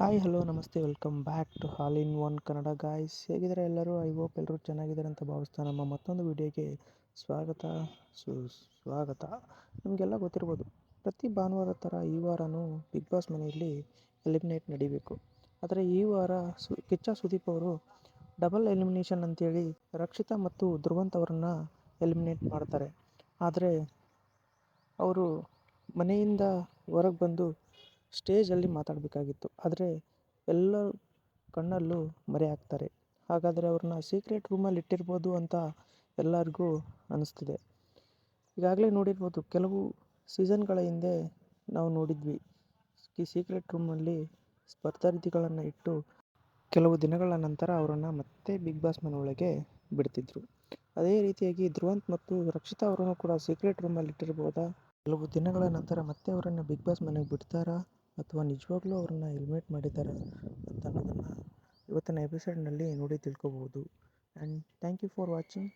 Hi hello ನಮಸ್ತೆ welcome back to all in one Kannada guys ಹೇಗಿದ್ದಾರೆ ಎಲ್ಲರೂ? I hope ಎಲ್ಲರೂ ಚೆನ್ನಾಗಿದ್ದಾರೆ ಅಂತ ಭಾವಿಸ್ತಾ ನಮ್ಮ ಮತ್ತೊಂದು ವಿಡಿಯೋಗೆ ಸ್ವಾಗತ. ಸು, ಸ್ವಾಗತ. ನಿಮಗೆಲ್ಲ ಗೊತ್ತಿರ್ಬೋದು, ಪ್ರತಿ ಭಾನುವಾರ ಥರ ಈ ವಾರನೂ ಬಿಗ್ ಬಾಸ್ ಮನೆಯಲ್ಲಿ ಎಲಿಮಿನೇಟ್ ನಡಿಬೇಕು. ಆದರೆ ಈ ವಾರ ಸು, ಕಿಚ್ಚ ಸುದೀಪ್ ಅವರು ಡಬಲ್ ಎಲಿಮಿನೇಷನ್ ಅಂತೇಳಿ ರಕ್ಷಿತಾ ಮತ್ತು ಧ್ರುವಂತ್ ಅವರನ್ನು ಎಲಿಮಿನೇಟ್ ಮಾಡ್ತಾರೆ. ಆದರೆ ಅವರು ಮನೆಯಿಂದ ಹೊರಗೆ ಬಂದು ಸ್ಟೇಜಲ್ಲಿ ಮಾತಾಡಬೇಕಾಗಿತ್ತು. ಆದರೆ ಎಲ್ಲ ಕಣ್ಣಲ್ಲೂ ಮರೆ ಹಾಕ್ತಾರೆ. ಹಾಗಾದರೆ ಅವ್ರನ್ನ ಸೀಕ್ರೆಟ್ ರೂಮಲ್ಲಿ ಇಟ್ಟಿರ್ಬೋದು ಅಂತ ಎಲ್ಲರಿಗೂ ಅನಿಸ್ತಿದೆ. ಈಗಾಗಲೇ ನೋಡಿರ್ಬೋದು ಕೆಲವು ಸೀಸನ್ಗಳ ಹಿಂದೆ ನಾವು ನೋಡಿದ್ವಿ. ಈ ಸೀಕ್ರೆಟ್ ರೂಮಲ್ಲಿ ಸ್ಪರ್ಧಾರ್ಥಿಗಳನ್ನು ಇಟ್ಟು ಕೆಲವು ದಿನಗಳ ನಂತರ ಅವರನ್ನು ಮತ್ತೆ ಬಿಗ್ ಬಾಸ್ ಮನೆಯೊಳಗೆ ಬಿಡ್ತಿದ್ರು. ಅದೇ ರೀತಿಯಾಗಿ ಧ್ರುವಂತ್ ಮತ್ತು ರಕ್ಷಿತಾ ಅವರನ್ನು ಕೂಡ ಸೀಕ್ರೆಟ್ ರೂಮಲ್ಲಿ ಇಟ್ಟಿರ್ಬೋದಾ? ಕೆಲವು ದಿನಗಳ ನಂತರ ಮತ್ತೆ ಅವರನ್ನು ಬಿಗ್ ಬಾಸ್ ಮನೆಗೆ ಬಿಡ್ತಾರಾ? ಅಥವಾ ನಿಜವಾಗ್ಲೂ ಅವ್ರನ್ನ ಎಲಿಮಿನೇಟ್ ಮಾಡಿದ್ದಾರೆ ಅಂತ ಅನ್ನೋದನ್ನು ಇವತ್ತಿನ ಎಪಿಸೋಡ್ನಲ್ಲಿ ನೋಡಿ ತಿಳ್ಕೊಬೋದು and thank you for watching